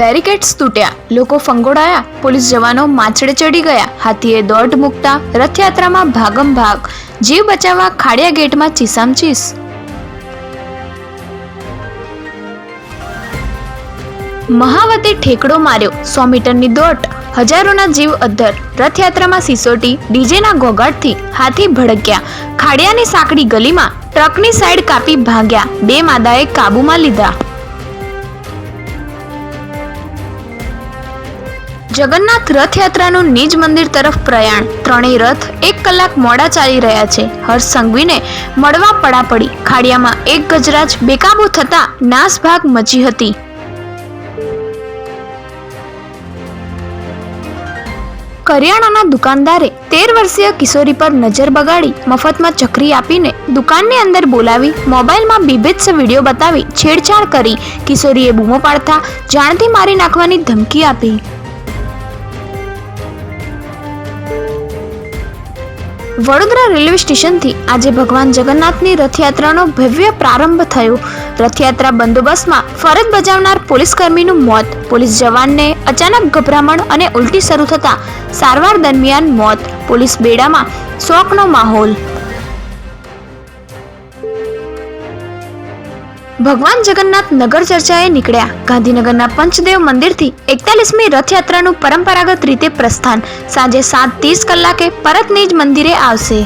Barricades તૂટ્યા. લોકો ફંગોળાયા. Police જવાનો માછડે ચડી ગયા. હાથીએ દોડ મૂકતા રથયાત્રામાં ભાગમ ભાગ. જીવ બચાવવા ખાડિયા ગેટમાં ચીસામ ચીસ. મહાવતે ઠેકડો માર્યો. સો મીટરની દોટ, હજારોના જીવ અદ્ધર રથયાત્રામાં સિસોટી, ડીજેના ઘોઘાટથી હાથી ભડક્યા. ખાડિયાની સાંકડી ગલીમાં ટ્રકની સાઈડ કાપી ભાગ્યા. બે માદાએ કાબૂમાં લીધા. જગન્નાથ રથયાત્રાનું નિજ મંદિર તરફ પ્રયાણ. ત્રણેય રથ એક કલાક મોડા ચાલી રહ્યા છે. હર્ષ સંઘવીને મળવા પડાપડી. ખાડિયામાં એક ગજરાજ બેકાબૂ થતા નાસભાગ મચી હતી. કરિયાણાના દુકાનદારે તેર વર્ષીય કિશોરી પર નજર બગાડી મફતમાં ચકરી આપીને દુકાનની અંદર બોલાવી મોબાઈલમાં બીભત્સ વીડિયો બતાવી છેડછાડ કરી. કિશોરીએ બૂમો પાડતા જાણથી મારી નાખવાની ધમકી આપી. વડોદરા રેલવે સ્ટેશનથી આજે ભગવાન જગન્નાથની રથયાત્રાનો ભવ્ય પ્રારંભ થયો. રથયાત્રા બંદોબસ્તમાં ફરજ બજાવનાર પોલીસ કર્મીનું મોત, પોલીસ જવાનને અચાનક ગભરામણ અને ઉલટી શરૂ થતા સારવાર દરમિયાન મોત, પોલીસ બેડામાં શોકનો માહોલ ભગવાન જગન્નાથ નગર ચર્ચાએ નીકળ્યા. ગાંધીનગરના પંચદેવ મંદિરથી એકતાલીસમી રથયાત્રાનું પરંપરાગત રીતે પ્રસ્થાન. સાંજે સાત ત્રીસ કલાકે પરત નિજ મંદિરે આવશે.